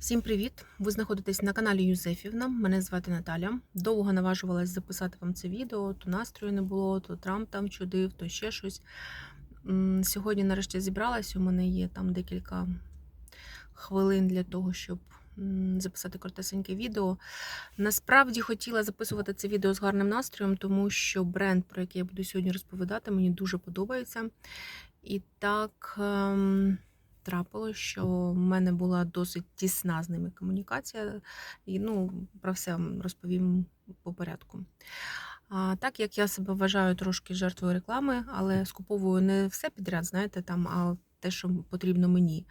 Всім привіт! Ви знаходитесь на каналі Юзефівна. Мене звати Наталя. Довго наважувалась записати вам це відео. То настрою не було, то Трамп там чудив, то ще щось. Сьогодні, нарешті, зібралась. У мене є там декілька хвилин для того, щоб записати коротесеньке відео. Насправді хотіла записувати це відео з гарним настроєм, тому що бренд, про який я буду сьогодні розповідати, мені дуже подобається. І так. ем, трапилось, що в мене була досить тісна з ними комунікація. І ну, про все розповім по порядку. А, так як я себе вважаю трошки жертвою реклами, але скуповую не все підряд, знаєте, там, а те, що потрібно мені.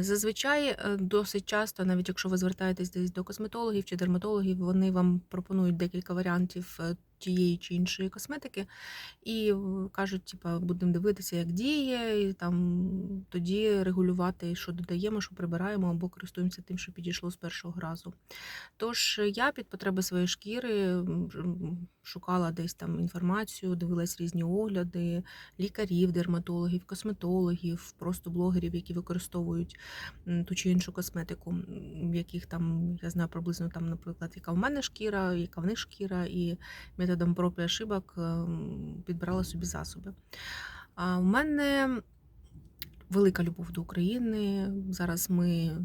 Зазвичай е, досить часто, навіть якщо ви звертаєтесь десь до косметологів чи дерматологів, вони вам пропонують декілька варіантів е, тієї чи іншої косметики, і кажуть, типа, будемо дивитися, як діє, і там тоді регулювати, що додаємо, що прибираємо, або користуємося тим, що підійшло з першого разу. Тож я під потреби своєї шкіри шукала десь там інформацію, дивилась різні огляди лікарів, дерматологів, косметологів, просто блогерів, які використовують ту чи іншу косметику, в яких там я знаю приблизно там, наприклад, яка в мене шкіра, яка в них шкіра, і методом проб і ошибок ем, підбирала собі засоби. А в мене велика любов до України. Зараз ми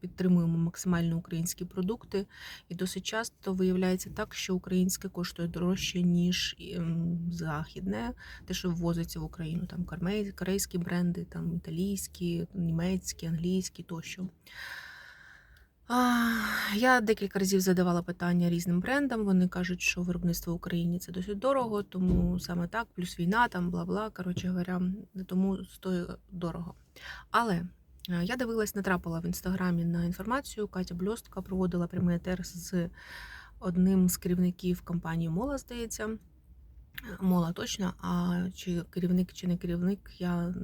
підтримуємо максимально українські продукти, і досить часто виявляється так, що українське коштує дорожче, ніж ем, західне, те, що ввозиться в Україну, там корей- корейські бренди, там італійські, німецькі, англійські тощо. Я декілька разів задавала питання різним брендам. Вони кажуть, що виробництво в Україні це досить дорого, тому саме так, плюс війна, там бла-бла. Коротше говоря, тому стоїть дорого. Але е, я дивилась, натрапила в інстаграмі на інформацію. Катя Бльостка проводила прямий етер з одним з керівників компанії Мола, здається. Мола точно, а чи керівник, чи не керівник, я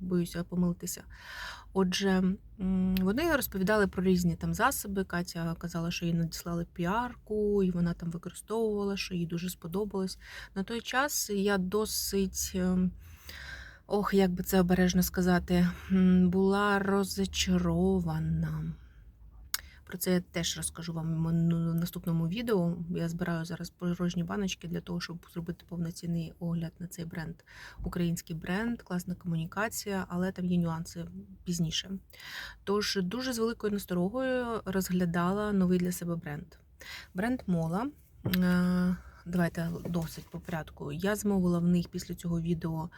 боюся помилитися. Отже, вони розповідали про різні там засоби. Катя казала, що їй надіслали піарку, і вона там використовувала, що їй дуже сподобалось. На той час я досить. ем, Ох, як би це обережно сказати, була розчарована. Про це я теж розкажу вам в наступному відео. Я збираю зараз порожні баночки для того, щоб зробити повноцінний огляд на цей бренд. Український бренд, класна комунікація, але там є нюанси пізніше. Тож дуже з великою насторогою розглядала новий для себе бренд. Бренд Мола. Е, Давайте досить по порядку. Я замовила в них після цього відео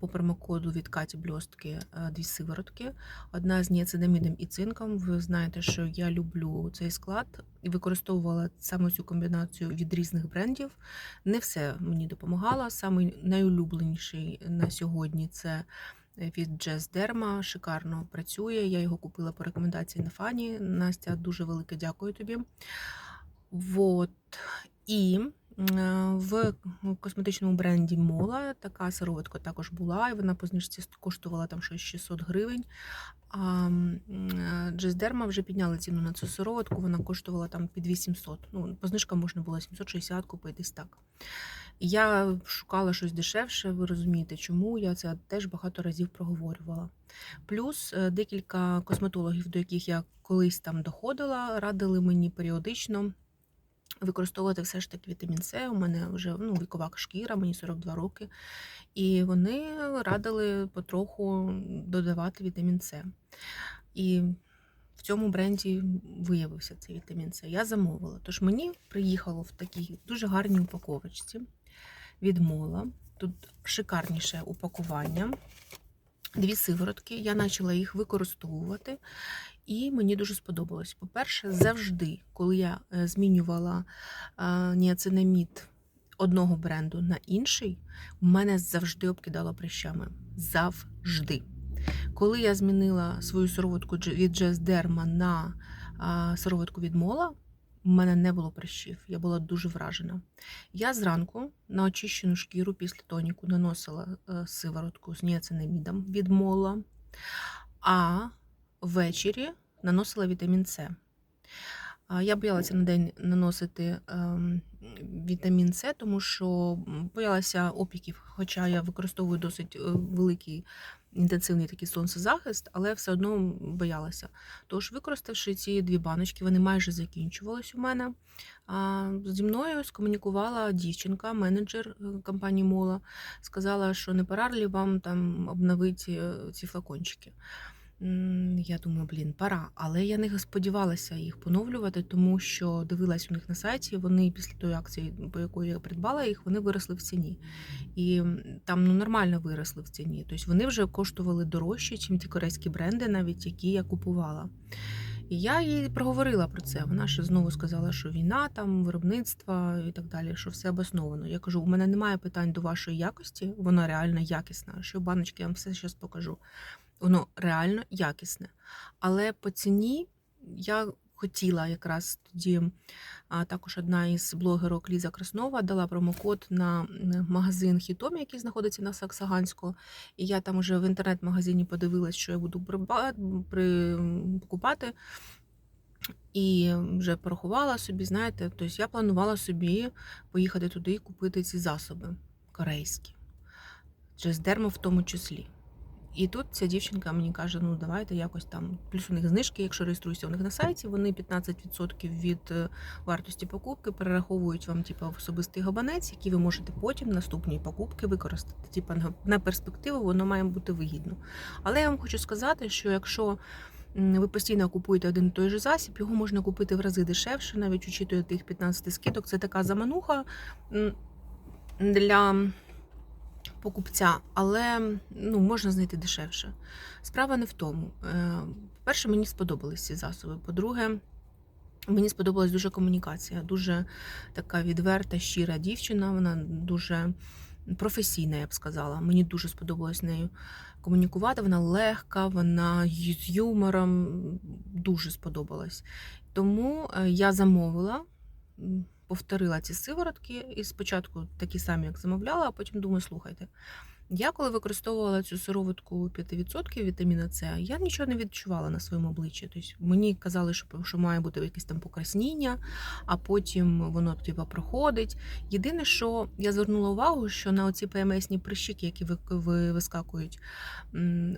по промокоду від Каті Бльостки е, дві сиворотки. Одна з ніацинамідом і цинком. Ви знаєте, що я люблю цей склад і використовувала саме цю комбінацію від різних брендів. Не все мені допомагало. Самий найулюбленіший на сьогодні це від Jazz Derma. Шикарно працює. Я його купила по рекомендації на фані. Настя, дуже велике дякую тобі. Вот. І е, в косметичному бренді Мола така сироватка також була, і вона по знижці коштувала там щось 600 гривень. А Джездерма вже підняли ціну на цю сироватку, вона коштувала там під 800. Ну, по знижкам можна було 760 купити так. Я шукала щось дешевше, ви розумієте, чому я це теж багато разів проговорювала. Плюс е, декілька косметологів, до яких я колись там доходила, радили мені періодично використовувати все ж таки вітамін С. У мене вже ну, вікова шкіра, мені 42 роки. І вони радили потроху додавати вітамін С. І в цьому бренді виявився цей вітамін С. Я замовила. Тож мені приїхало в такій дуже гарній упаковочці від мола. Тут шикарніше упакування. Дві сиворотки. Я почала їх використовувати, і мені дуже сподобалось. По-перше, завжди, коли я е, змінювала е, ніацинамід одного бренду на інший, мене завжди обкидало прищами. Завжди. Коли я змінила свою сироватку від Jazz Derma на сироватку від Мола, в мене не було прищів. Я була дуже вражена. Я зранку на очищену шкіру після тоніку наносила е, сиворотку з ніацинамідом від Мола, а ввечері наносила вітамін С. Я боялася на день наносити ем, вітамін С, тому що боялася опіків, хоча я використовую досить е, великий інтенсивний такий сонцезахист, але все одно боялася. Тож, використавши ці дві баночки, вони майже закінчувались у мене. Зі мною скомунікувала дівчинка, менеджер е, компанії Мола, сказала, що не пора ли вам там обновити е, ці флакончики. Я думаю, блін, пора. Але я не сподівалася їх поновлювати, тому що дивилась у них на сайті. Вони після тої акції, по якої я придбала їх, вони виросли в ціні. І там ну, нормально виросли в ціні. Тобто вони вже коштували дорожче, ніж ті корейські бренди, навіть які я купувала. І я їй проговорила про це. Вона ще знову сказала, що війна, там, виробництво і так далі, що все обосновано. Я кажу, у мене немає питань до вашої якості, вона реально якісна. Що баночки я вам все зараз покажу. Воно реально якісне. Але по ціні я хотіла якраз тоді також одна із блогерок Ліза Краснова дала промокод на магазин Хітомі, який знаходиться на Саксаганську. І я там уже в інтернет-магазині подивилась, що я буду купувати. І вже порахувала собі, знаєте, тобто я планувала собі поїхати туди і купити ці засоби корейські, через дермо в тому числі. І тут ця дівчинка мені каже: ну давайте якось там. Плюс у них знижки, якщо реєструєшся у них на сайті, вони 15% від е, вартості покупки перераховують вам, типу, особистий габанець, який ви можете потім наступні покупки використати. На- на перспективу воно має бути вигідно. Але я вам хочу сказати, що якщо ви постійно купуєте один і той же засіб, його можна купити в рази дешевше, навіть учитує тих 15 скидок. Це така замануха для покупця, але ну, можна знайти дешевше. Справа не в тому. Е, По-перше, мені сподобались ці засоби. По-друге, мені сподобалась дуже комунікація, дуже така відверта, щира дівчина. Вона дуже професійна, я б сказала. Мені дуже сподобалось нею комунікувати. Вона легка, вона з юмором дуже сподобалась. Тому е, я замовила. Повторила ці сиворотки, і спочатку такі самі, як замовляла, а потім думаю, слухайте. Я коли використовувала цю сироватку 5% вітаміна С, я нічого не відчувала на своєму обличчі. Тобто мені казали, що, що має бути якесь там покрасніння, а потім воно типу, проходить. Єдине, що я звернула увагу, що на оці ПМСні прищики, які ви, ви, вискакують,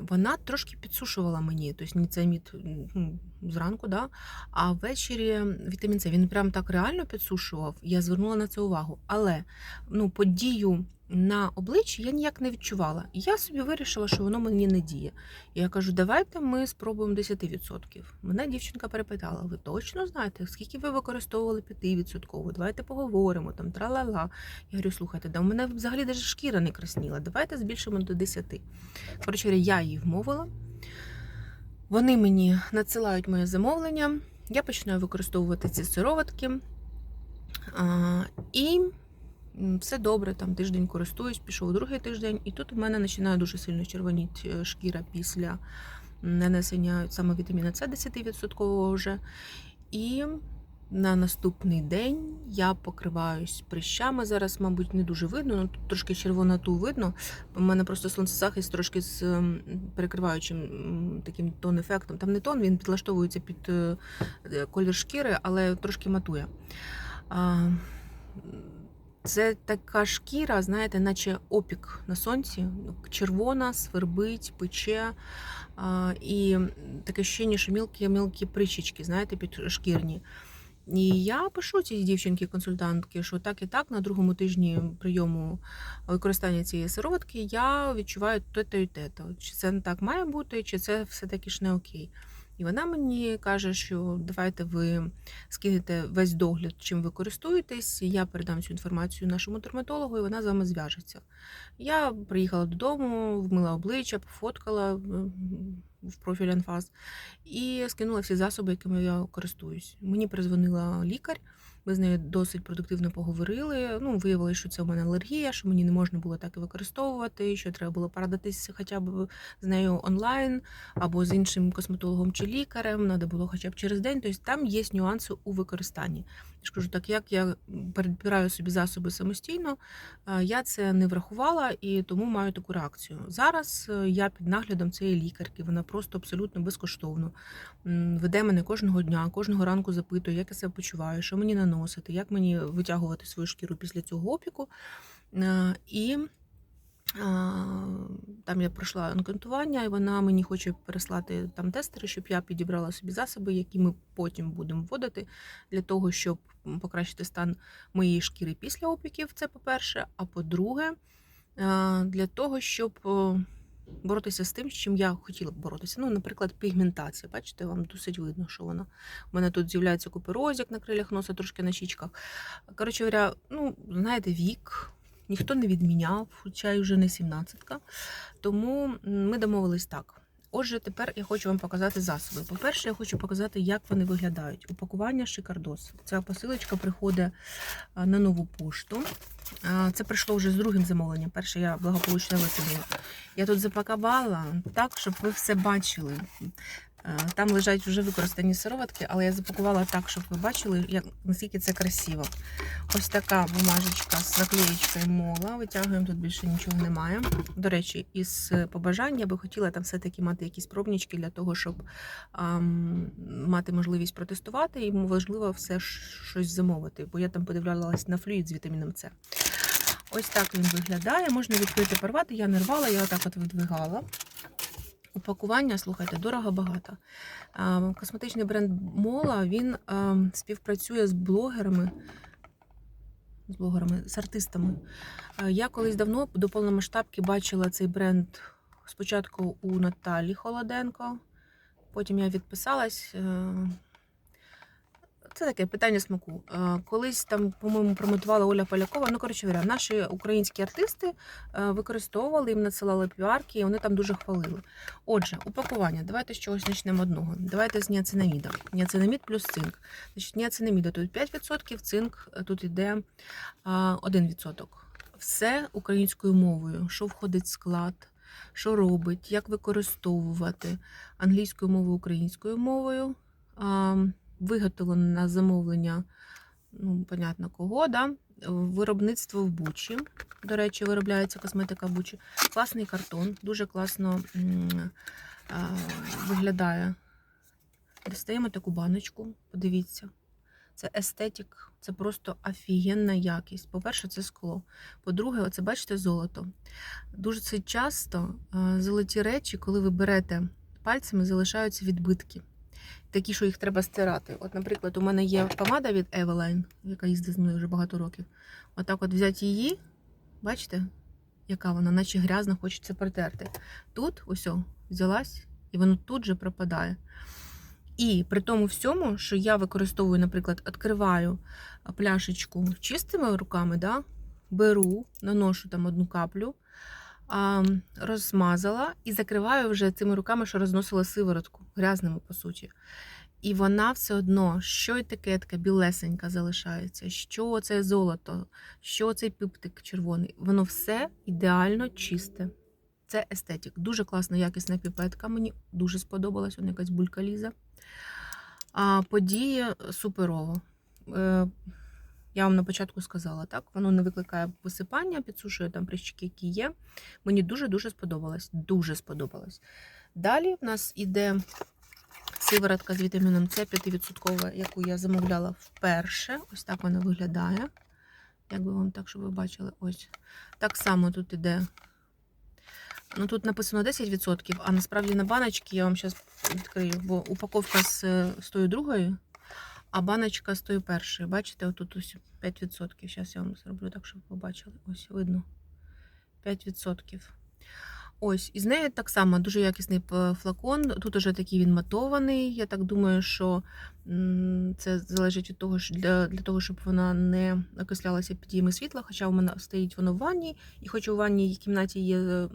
вона трошки підсушувала мені. Тобто ніцамід ну, зранку, да? а ввечері вітамін С він прям так реально підсушував. Я звернула на це увагу. Але ну, подію на обличчі я ніяк не відчувала. Я собі вирішила, що воно мені не діє. Я кажу, давайте ми спробуємо 10%. Мене дівчинка перепитала: ви точно знаєте, скільки ви використовували 5%? Давайте поговоримо, там тра-ла-ла. Я говорю, слухайте, да у мене взагалі навіть шкіра не красніла. Давайте збільшимо до 10%. Коротше, я її вмовила. Вони мені надсилають моє замовлення. Я починаю використовувати ці сироватки. А, і все добре, там тиждень користуюсь, пішов другий тиждень, і тут у мене починає дуже сильно червоніти е, шкіра після нанесення саме вітаміна С 10% вже. І на наступний день я покриваюсь прищами. Зараз, мабуть, не дуже видно, ну тут трошки червоноту видно. У мене просто сонцезахист трошки з перекриваючим таким тон-ефектом. Там не тон, він підлаштовується під е, е, колір шкіри, але трошки матує. Це така шкіра, знаєте, наче опік на сонці, червона, свербить, пече. І таке ощущення, що мілкі-мілкі прищички, знаєте, підшкірні. І я пишу цій дівчинки-консультантки, що так і так на другому тижні прийому використання цієї сироватки я відчуваю те-то і те-то. Чи це не так має бути, чи це все-таки ж не окей. І вона мені каже, що давайте ви скинете весь догляд, чим ви користуєтесь. Я передам цю інформацію нашому дерматологу, і вона з вами зв'яжеться. Я приїхала додому, вмила обличчя, пофоткала в профіль Анфас і скинула всі засоби, якими я користуюсь. Мені призвонила лікар Ми з нею досить продуктивно поговорили. Ну, виявилося, що це в мене алергія, що мені не можна було так і використовувати, що треба було порадитися хоча б з нею онлайн або з іншим косметологом чи лікарем. Треба було хоча б через день. Тобто там є нюанси у використанні. Я ж кажу, так як я передбираю собі засоби самостійно, я це не врахувала і тому маю таку реакцію. Зараз е, я під наглядом цієї лікарки, вона просто абсолютно безкоштовно веде мене кожного дня, кожного ранку запитує, як я себе почуваю, що мені наносити, як мені витягувати свою шкіру після цього опіку. Е, І там я пройшла анкетування, і вона мені хоче переслати там тестери, щоб я підібрала собі засоби, які ми потім будемо вводити для того, щоб покращити стан моєї шкіри після опіків. Це по-перше. А по-друге, для того, щоб боротися з тим, з чим я хотіла б боротися. Ну, наприклад, пігментація. Бачите, вам досить видно, що вона. У мене тут з'являється куперозик на крилях носа, трошки на щічках. Коротше говоря, ну, знаєте, вік ніхто не відміняв, хоча й вже не 17-ка. Тому ми домовились так. Отже, тепер я хочу вам показати засоби. По-перше, я хочу показати, як вони виглядають. Упакування шикардос. Ця посилочка приходить на нову пошту. Це прийшло вже з другим замовленням. Перше я благополучно висадила. Я тут запакувала так, щоб ви все бачили. Е, Там лежать вже використані сироватки, але я запакувала так, щоб ви бачили, як, наскільки це красиво. Ось така бумажечка з наклеєчкою мола. Витягуємо, тут більше нічого немає. До речі, із побажань я би хотіла там все-таки мати якісь пробнички для того, щоб ам, мати можливість протестувати і можливо все щось замовити, бо я там подивлялась на флюїд з вітаміном С. Ось так він виглядає. Можна відкрити порвати. Я не рвала, я отак от видвигала. Упакування, слухайте, дорого багато. Косметичний бренд Мола він співпрацює з блогерами, з блогерами, з артистами. Я колись давно до повномасштабки бачила цей бренд спочатку у Наталі Холоденко, потім я відписалась. Це таке питання смаку. Е, Колись там, по-моєму, промотувала Оля Полякова. Ну, коротше говоря, наші українські артисти е, використовували, їм надсилали піарки, і вони там дуже хвалили. Отже, упакування. Давайте з чогось почнемо одного. Давайте з ніацинаміда. Ніацинамід плюс цинк. Значить, ніацинаміда тут 5%, цинк е, тут йде а, 1%. Все українською мовою, що входить в склад, що робить, як використовувати англійською мовою, українською мовою. Виготовлено на замовлення, ну, понятно, кого, да? виробництво в Бучі. До речі, виробляється косметика в Бучі. Класний картон, дуже класно виглядає. Дістаємо таку баночку, подивіться. Це естетик, це просто офігенна якість. По-перше, це скло. По-друге, оце бачите золото. Дуже це часто золоті речі, коли ви берете пальцями, залишаються відбитки такі, що їх треба стирати. От, наприклад, у мене є помада від Eveline, яка їздить з мною вже багато років. Отак от взяти її, бачите, яка вона, наче грязна, хочеться протерти. Тут ось взялась, і воно тут же пропадає. І при тому всьому, що я використовую, наприклад, відкриваю пляшечку чистими руками, да, беру, наношу там одну каплю, розмазала і закриваю вже цими руками, що розносила сиворотку, грязними, по суті. І вона все одно, що етикетка білесенька залишається, що це золото, що цей пиптик червоний, воно все ідеально чисте. Це естетик. Дуже класна, якісна піпетка. Мені дуже сподобалась, вона якась булька ліза. А події суперово. Я вам на початку сказала, так? Воно не викликає висипання, підсушує там прищики, які є. Мені дуже-дуже сподобалось. Дуже сподобалось. Далі в нас іде сиворотка з вітаміном С 5%, яку я замовляла вперше. Ось так вона виглядає. Як би вам так, щоб ви бачили, ось. Так само тут іде. Ну, тут написано 10%, а насправді на баночці я вам зараз відкрию, бо упаковка з, з тою другою, а баночка з тою першою. Бачите, отут ось 5%. Зараз я вам зроблю так, щоб ви побачили. Ось видно. 5%. Ось, із неї так само дуже якісний флакон. Тут уже такий він матований. Я так думаю, що це залежить від того, що для, для того, щоб вона не окислялася під діями світла. Хоча у мене стоїть воно в ванні, і хоч у ванній кімнаті є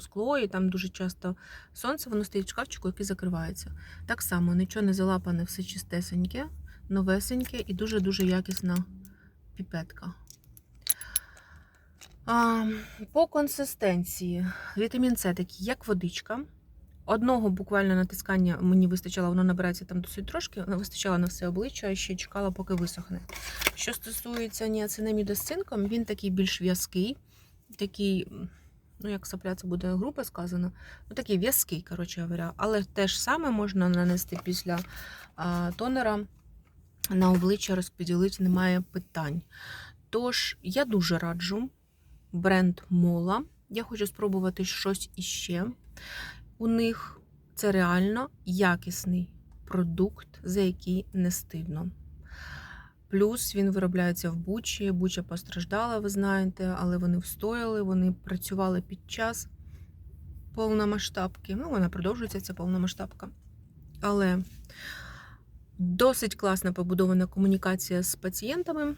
скло, і там дуже часто сонце, воно стоїть в шкафчику, який закривається. Так само нічого не залапане, все чистесеньке. Новесеньке і дуже-дуже якісна піпетка. А, по консистенції вітамін С такий, як водичка. Одного буквально натискання мені вистачало, воно набирається там досить трошки, вистачало на все обличчя, а ще чекала, поки висохне. Що стосується ніацинаміду з цинком, він такий більш в'язкий, такий, ну як сопля, це буде грубо сказано, ну такий в'язкий, коротше говоря. Але те ж саме можна нанести після а, тонера на обличчя, розподілити, немає питань. Тож, я дуже раджу бренд Мола. Я хочу спробувати щось іще. У них це реально якісний продукт, за який не стидно. Плюс він виробляється в Бучі. Буча постраждала, ви знаєте, але вони встояли, вони працювали під час повномасштабки. Ну, вона продовжується, ця повномасштабка. Але досить класно побудована комунікація з пацієнтами,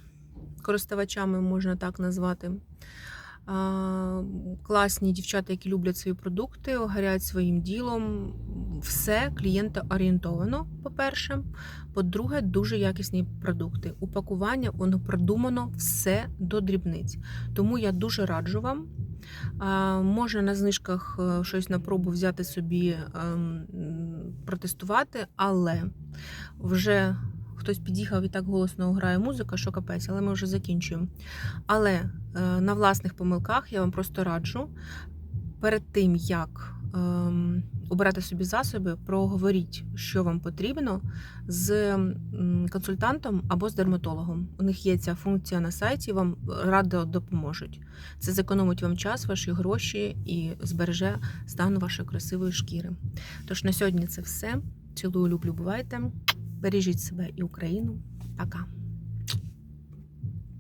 користувачами, можна так назвати. Класні дівчата, які люблять свої продукти, горять своїм ділом. Все клієнта орієнтовано, по-перше. По-друге, дуже якісні продукти. Упакування воно продумано все до дрібниць. Тому я дуже раджу вам. Можна на знижках е, щось на пробу взяти собі, ем, протестувати, але вже хтось під'їхав і так голосно грає музика, що капець, але ми вже закінчуємо. Але е, на власних помилках я вам просто раджу перед тим, як ем, обирати собі засоби, проговоріть, що вам потрібно з консультантом або з дерматологом. У них є ця функція на сайті, вам радо допоможуть. Це зекономить вам час, ваші гроші і збереже стан вашої красивої шкіри. Тож на сьогодні це все. Цілую, люблю, бувайте. Бережіть себе і Україну. Пока.